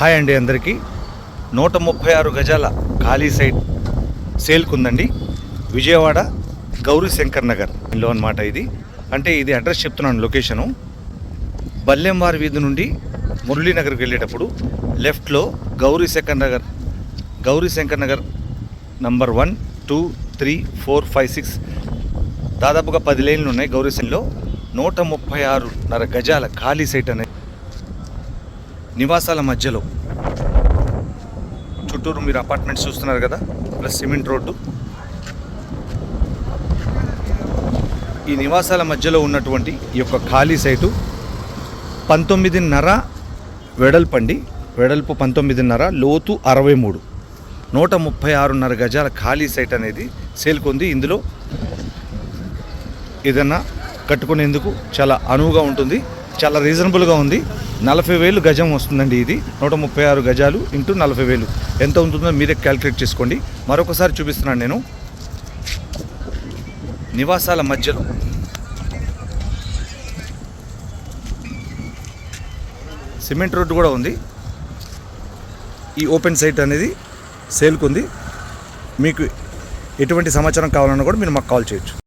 Hi అండి అందరికీ. నూట ముప్పై ఆరు గజాల ఖాళీ సైట్ సేల్కుందండి. విజయవాడ గౌరీ శంకర్ నగర్. లో అనమాట ఇది. అంటే ఇది అడ్రస్ చెప్తున్నాను లొకేషను. బల్లెంవారి వీధి నుండి మురళీనగర్కి వెళ్ళేటప్పుడు లెఫ్ట్లో Gauri Shankar Nagar Gauri Shankar Nagar number one two three four five six దాదాపుగా పది లైన్లు ఉన్నాయి గౌరీ శంలో నూట ముప్పై ఆరున్నర గజాల ఖాళీ సైట్ అనేది నివాసాల మధ్యలో. చుట్టూరు మీరు అపార్ట్మెంట్స్ చూస్తున్నారు కదా ప్లస్ సిమెంట్ రోడ్డు. ఈ నివాసాల మధ్యలో ఉన్నటువంటి ఈ యొక్క ఖాళీ సైటు పంతొమ్మిదిన్నర వెడల్పండి. వెడల్పు పంతొమ్మిదిన్నర లోతు అరవై మూడు నూట ముప్పై ఆరున్నర గజాల ఖాళీ సైట్ అనేది సేల్కొంది ఇందులో ఏదన్నా కట్టుకునేందుకు చాలా అనువుగా ఉంటుంది. చాలా రీజనబుల్గా ఉంది. నలభై వేలు గజం వస్తుందండి ఇది. నూట ముప్పై ఆరు గజాలు ఇంటూ నలభై వేలు. ఎంత ఉంటుందో మీరే క్యాలిక్యులేట్ చేసుకోండి. మరొకసారి చూపిస్తున్నాను నేను. నివాసాల మధ్యలో. సిమెంట్ రోడ్డు కూడా ఉంది. ఈ ఓపెన్ సైట్ అనేది సేల్కుంది మీకు ఎటువంటి సమాచారం కావాలన్నా కూడా మీరు మాకు కాల్ చేయొచ్చు.